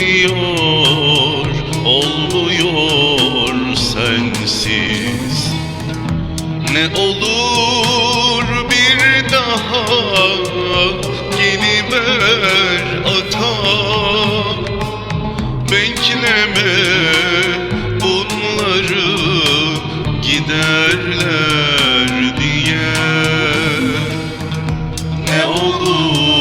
yetmiyor Olmuyor sensiz. Ne olur bir daha Yeni ver ata. Bekleme bunları Giderler diye. Ne olur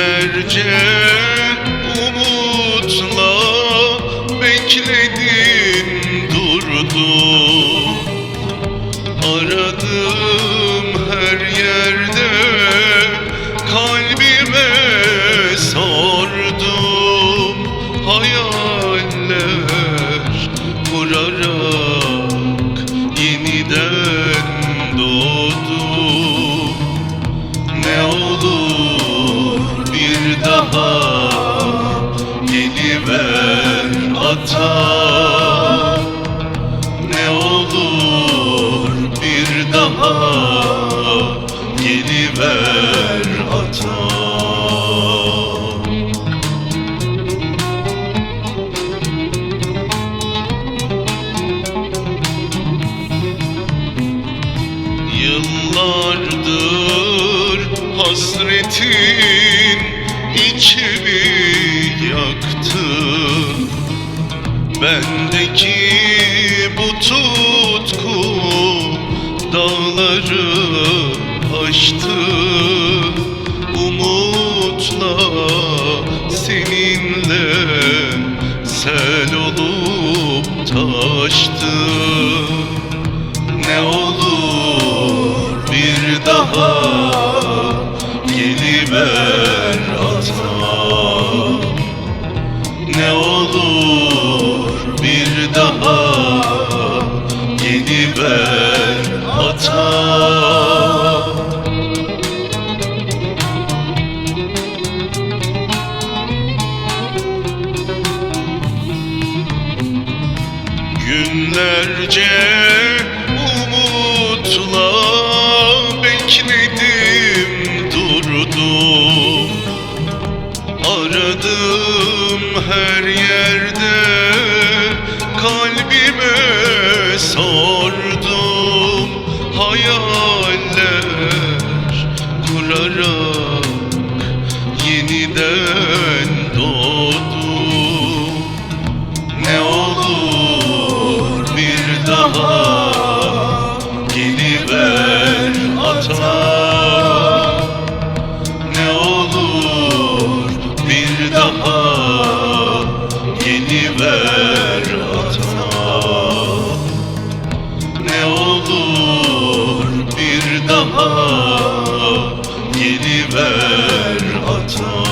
Günlerce umutla bekledim durdum Aradım her yerde kalbime daha geliver ata. Ne olur bir daha geliver ata. Yıllardır hasretin içimi yaktı. Bendeki bu tutku dağları aştı. Umutla seninle sel olup taştı. Ne olur bir daha geliver Ne olur bir daha geliver ata. Günlerce her yerde kalbime sordum Hayaller kurarak yeniden ver hata